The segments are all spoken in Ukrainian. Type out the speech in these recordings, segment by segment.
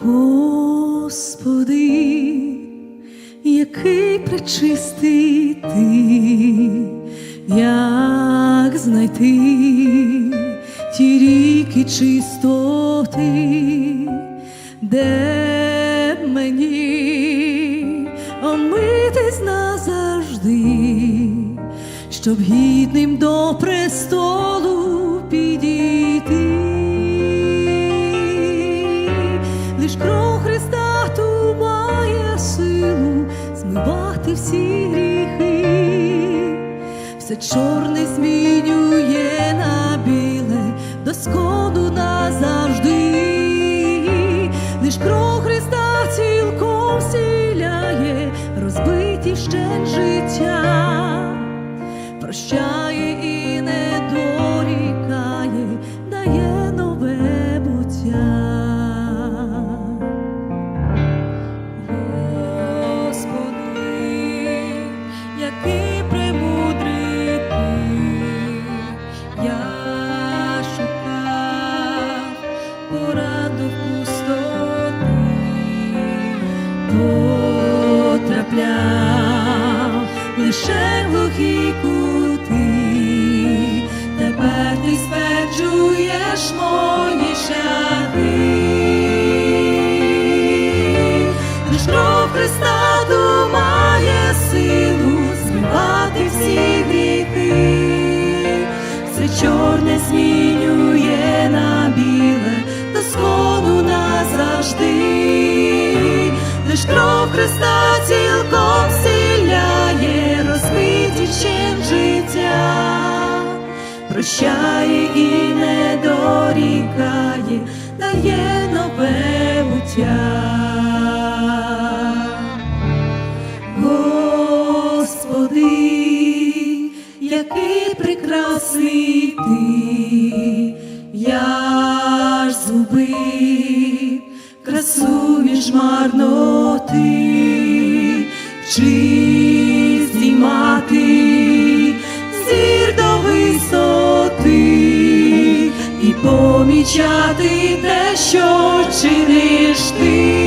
Господи, який пречистий ти, як знайти ті ріки чистоти, де б мені омитись назавжди, щоб гідним до престолу підійти. Змивати всі гріхи, все чорне змінює в пустоти, лише в глухі кути, тепер ти стверджуєш мої шляхи. Лиш кров Христа силу змивати всі гріхи, все чорне змінює на прощає і не дорікає, дає нове буття. Господи, який прекрасний ти, я ж згубив красу між марноти, вчи помічати те, що чиниш ти.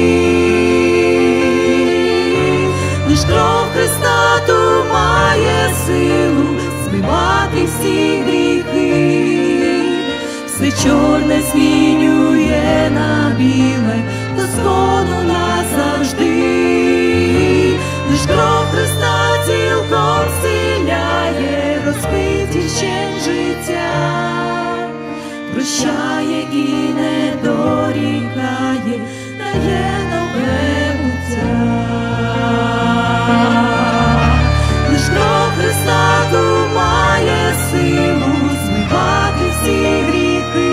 Лиш кров Христа ту має силу збивати всі гріхи, все чорне змінює на біле, до сходу назавжди. Лиш кров Христа цілком зціляє, розбиті ще життя, прощає і не дорікає, дає нове буття. Лиш кров Христа має силу змивати всі гріхи,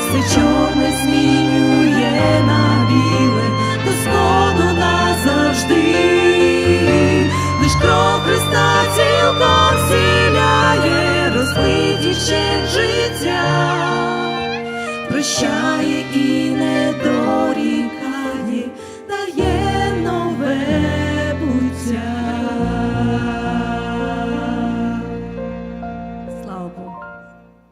все чорне змінює на біле, до сходу назавжди. Лиш кров Христа життя, прощає і